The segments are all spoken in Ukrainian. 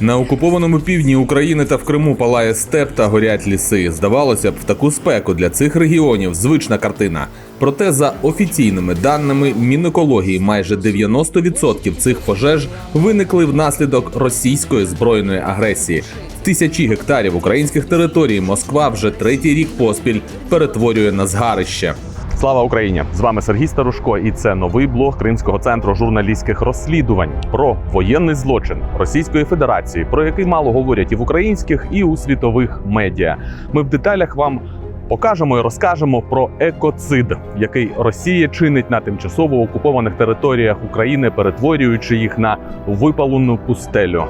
На окупованому півдні України та в Криму палає степ та горять ліси. Здавалося б, в таку спеку для цих регіонів звична картина. Проте, за офіційними даними Мінекології, майже 90% цих пожеж виникли внаслідок російської збройної агресії. Тисячі гектарів українських територій Москва вже третій рік поспіль перетворює на згарище. Слава Україні! З вами Сергій Старушко, і це новий блог Кримського центру журналістських розслідувань про воєнний злочин Російської Федерації, про який мало говорять і в українських, і у світових медіа. Ми в деталях вам покажемо і розкажемо про екоцид, який Росія чинить на тимчасово окупованих територіях України, перетворюючи їх на випалену пустелю.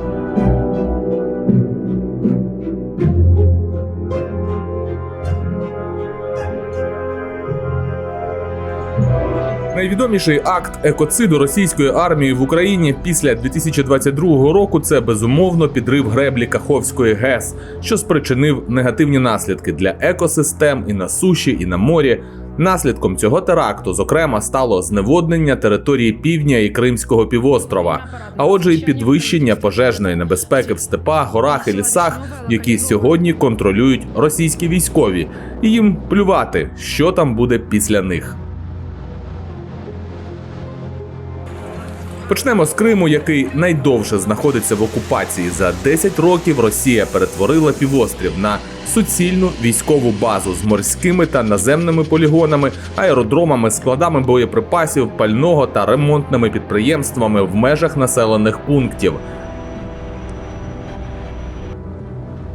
Найвідоміший акт екоциду російської армії в Україні після 2022 року це безумовно підрив греблі Каховської ГЕС, що спричинив негативні наслідки для екосистем і на суші, і на морі. Наслідком цього теракту, зокрема, стало зневоднення території півдня і Кримського півострова, а отже, і підвищення пожежної небезпеки в степах, горах і лісах, які сьогодні контролюють російські військові, і їм плювати, що там буде після них. Почнемо з Криму, який найдовше знаходиться в окупації. За 10 років Росія перетворила півострів на суцільну військову базу з морськими та наземними полігонами, аеродромами, складами боєприпасів, пального та ремонтними підприємствами в межах населених пунктів.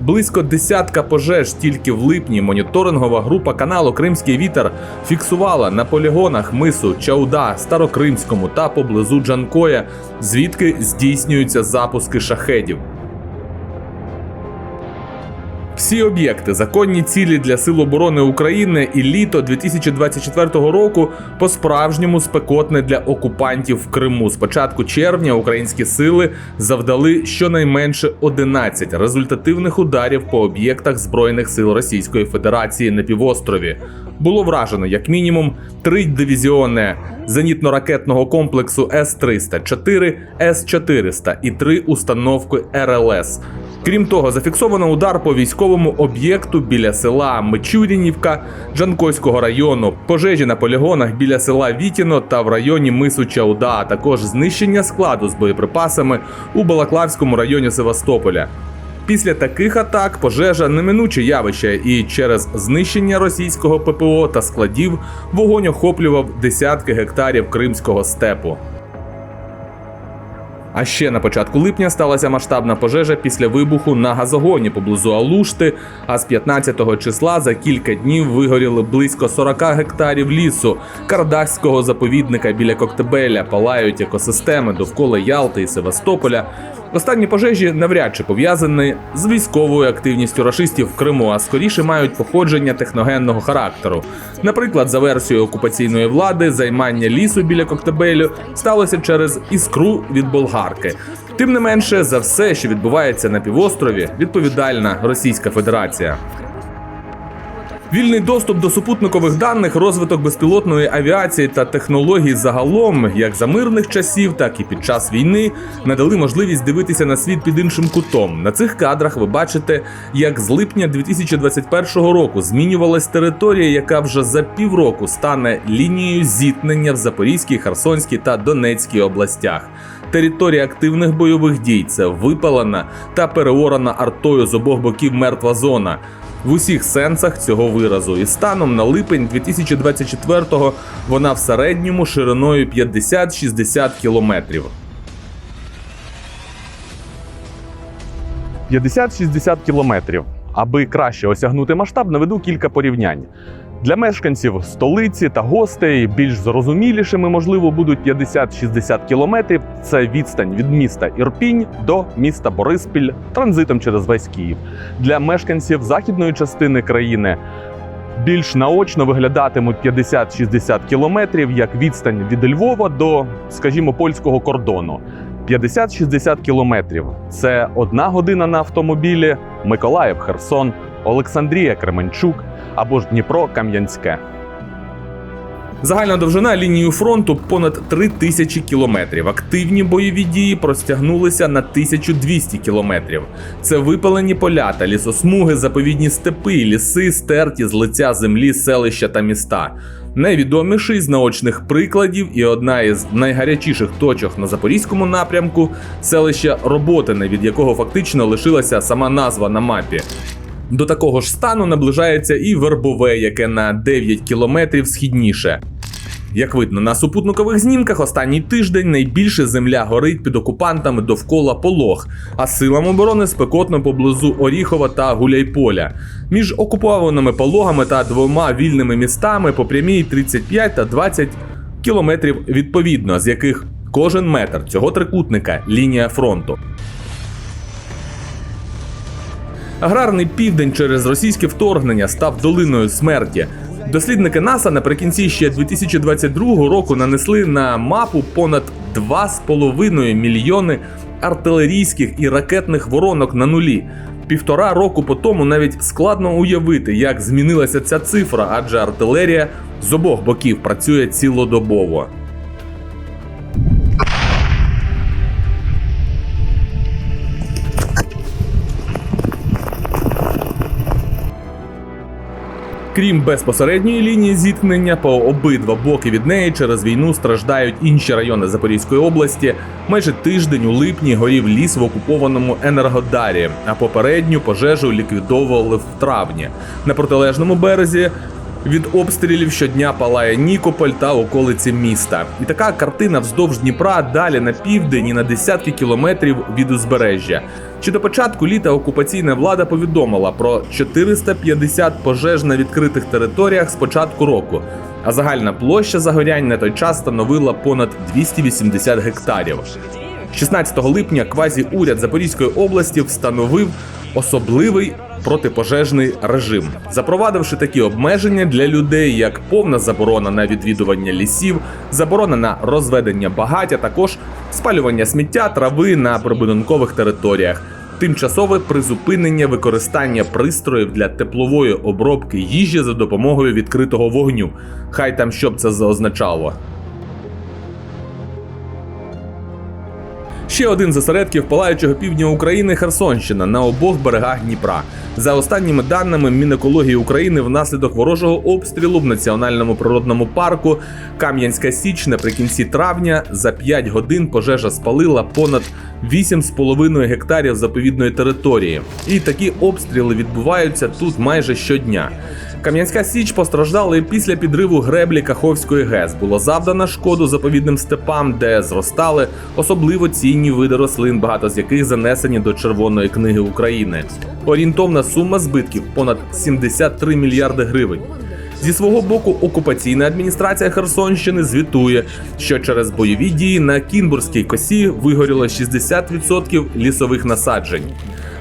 Близько десятка пожеж тільки в липні моніторингова група каналу Кримський вітер фіксувала на полігонах мису Чауда, Старокримському та поблизу Джанкоя, звідки здійснюються запуски шахедів. Всі об'єкти, законні цілі для Сил оборони України і літо 2024 року по-справжньому спекотне для окупантів в Криму. З початку червня українські сили завдали щонайменше 11 результативних ударів по об'єктах збройних сил Російської Федерації на півострові. Було вражено як мінімум три дивізіони зенітно-ракетного комплексу С-304, С-400 і три установки РЛС. Крім того, зафіксовано удар по військовому об'єкту біля села Мичурінівка Джанкойського району, пожежі на полігонах біля села Вітіно та в районі мису Чауда, а також знищення складу з боєприпасами у Балаклавському районі Севастополя. Після таких атак пожежа неминуче явище, і через знищення російського ППО та складів вогонь охоплював десятки гектарів кримського степу. А ще на початку липня сталася масштабна пожежа після вибуху на газогоні поблизу Алушти. А з 15 числа за кілька днів вигоріли близько 40 гектарів лісу Кардахського заповідника біля Коктебеля. Палають екосистеми довкола Ялти і Севастополя. Останні пожежі навряд чи пов'язані з військовою активністю рашистів в Криму, а скоріше мають походження техногенного характеру. Наприклад, за версією окупаційної влади, займання лісу біля Коктебелю сталося через іскру від болгарки. Тим не менше, за все, що відбувається на півострові, відповідальна Російська Федерація. Вільний доступ до супутникових даних, розвиток безпілотної авіації та технологій загалом, як за мирних часів, так і під час війни, надали можливість дивитися на світ під іншим кутом. На цих кадрах ви бачите, як з липня 2021 року змінювалась територія, яка вже за півроку стане лінією зіткнення в Запорізькій, Херсонській та Донецькій областях. Територія активних бойових дій це випалена та переорана артою з обох боків мертва зона. В усіх сенсах цього виразу, і станом на липень 2024-го вона в середньому шириною 50-60 кілометрів. 50-60 кілометрів. Аби краще осягнути масштаб, наведу кілька порівнянь. Для мешканців столиці та гостей більш зрозумілішими, можливо, будуть 50-60 кілометрів. Це відстань від міста Ірпінь до міста Бориспіль транзитом через весь Київ. Для мешканців західної частини країни більш наочно виглядатимуть 50-60 кілометрів як відстань від Львова до, скажімо, польського кордону. 50-60 кілометрів це одна година на автомобілі, Миколаїв, Херсон, Олександрія, Кременчук або ж Дніпро, Кам'янське. Загальна довжина лінії фронту понад 3 тисячі кілометрів. Активні бойові дії простягнулися на 1200 кілометрів. Це випалені поля та лісосмуги, заповідні степи, ліси, стерті з лиця землі, селища та міста. Найвідоміший з наочних прикладів і одна із найгарячіших точок на запорізькому напрямку селище Роботине, від якого фактично лишилася сама назва на мапі. До такого ж стану наближається і Вербове, яке на 9 кілометрів східніше. Як видно на супутникових знімках, останній тиждень найбільше земля горить під окупантами довкола Полог, а силам оборони спекотно поблизу Оріхова та Гуляйполя. Між окупованими пологами та двома вільними містами по прямій 35 та 20 кілометрів відповідно, з яких кожен метр цього трикутника лінія фронту. Аграрний південь через російське вторгнення став долиною смерті. Дослідники НАСА наприкінці ще 2022 року нанесли на мапу понад 2,5 мільйони артилерійських і ракетних воронок на нулі. Півтора року по тому навіть складно уявити, як змінилася ця цифра, адже артилерія з обох боків працює цілодобово. Крім безпосередньої лінії зіткнення, по обидва боки від неї через війну страждають інші райони Запорізької області. Майже тиждень у липні горів ліс в окупованому Енергодарі, а попередню пожежу ліквідовували в травні. На протилежному березі від обстрілів щодня палає Нікополь та околиці міста. І така картина вздовж Дніпра далі на південь і на десятки кілометрів від узбережжя. Чи до початку літа окупаційна влада повідомила про 450 пожеж на відкритих територіях з початку року, а загальна площа загорянь на той час становила понад 280 гектарів. 16 липня квазі-уряд Запорізької області встановив особливий протипожежний режим, запровадивши такі обмеження для людей, як повна заборона на відвідування лісів, заборона на розведення багаття, також спалювання сміття трави на прибудинкових територіях. Тимчасове призупинення використання пристроїв для теплової обробки їжі за допомогою відкритого вогню. Хай там що б це означало. Ще один з осередків палаючого півдня України Херсонщина на обох берегах Дніпра. За останніми даними Мінекології України, внаслідок ворожого обстрілу в національному природному парку Кам'янська Січ наприкінці травня за 5 годин пожежа спалила понад 8,5 гектарів заповідної території. І такі обстріли відбуваються тут майже щодня. Кам'янська Січ постраждала і після підриву греблі Каховської ГЕС. Було завдано шкоду заповідним степам, де зростали особливо цінні види рослин, багато з яких занесені до Червоної книги України. Орієнтовна сума збитків понад 73 мільярди гривень. Зі свого боку, окупаційна адміністрація Херсонщини звітує, що через бойові дії на Кінбурзькій косі вигоріло 60% лісових насаджень.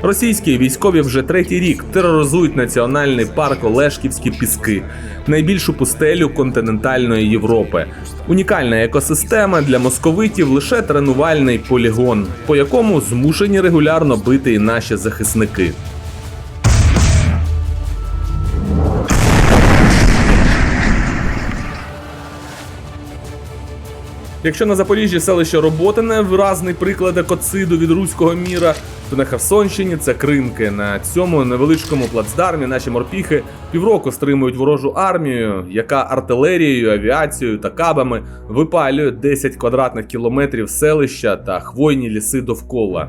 Російські військові вже третій рік тероризують національний парк Олешківські піски, найбільшу пустелю континентальної Європи. Унікальна екосистема для московитів лише тренувальний полігон, по якому змушені регулярно бити і наші захисники. Якщо на Запоріжжі селище Роботине виразний приклад екоциду від руського міра, то на Херсонщині це Кримки. На цьому невеличкому плацдармі наші морпіхи півроку стримують ворожу армію, яка артилерією, авіацією та кабами випалює 10 квадратних кілометрів селища та хвойні ліси довкола.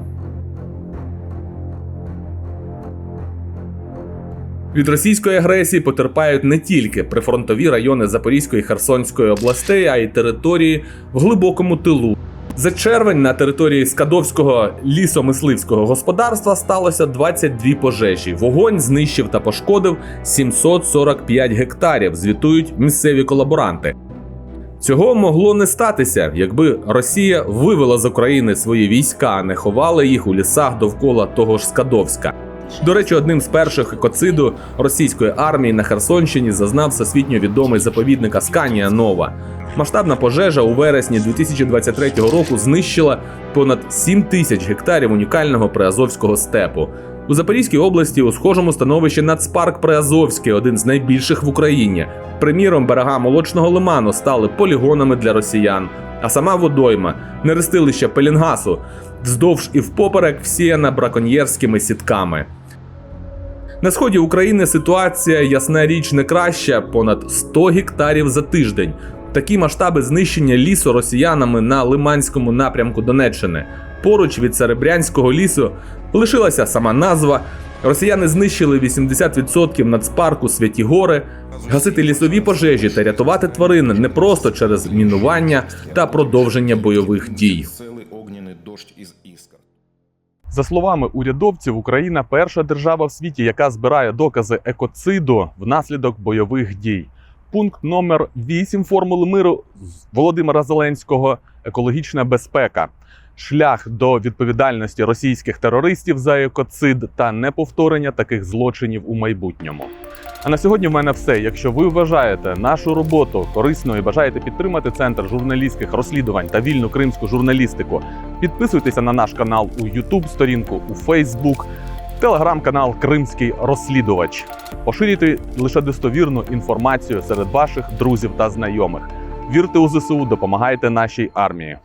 Від російської агресії потерпають не тільки прифронтові райони Запорізької і Херсонської областей, а й території в глибокому тилу. За червень на території Скадовського лісомисливського господарства сталося 22 пожежі. Вогонь знищив та пошкодив 745 гектарів. Звітують місцеві колаборанти. Цього могло не статися, якби Росія вивела з України свої війська, а не ховала їх у лісах довкола того ж Скадовська. До речі, одним з перших екоциду російської армії на Херсонщині зазнав всесвітньо відомий заповідник Асканія Нова. Масштабна пожежа у вересні 2023 року знищила понад 7 тисяч гектарів унікального приазовського степу. У Запорізькій області у схожому становищі Нацпарк Приазовський, один з найбільших в Україні. Приміром, берега молочного лиману стали полігонами для росіян, а сама водойма нерестилище Пелінгасу вздовж і впоперек всіяна браконьєрськими сітками. На сході України ситуація, ясна річ, не краща понад 100 гектарів за тиждень. Такі масштаби знищення лісу росіянами на Лиманському напрямку Донеччини. Поруч від Серебрянського лісу лишилася сама назва. Росіяни знищили 80% нацпарку Святі Гори. Гасити лісові пожежі та рятувати тварин не просто через мінування та продовження бойових дій. За словами урядовців, Україна перша держава в світі, яка збирає докази екоциду внаслідок бойових дій. Пункт номер 8 формули миру Володимира Зеленського екологічна безпека. Шлях до відповідальності російських терористів за екоцид та неповторення таких злочинів у майбутньому. А на сьогодні в мене все. Якщо ви вважаєте нашу роботу корисною і бажаєте підтримати центр журналістських розслідувань та вільну кримську журналістику, Підписуйтеся на наш канал у YouTube, сторінку у Facebook, телеграм-канал Кримський розслідувач. Поширюйте лише достовірну інформацію серед ваших друзів та знайомих. Вірте у ЗСУ, допомагайте нашій армії.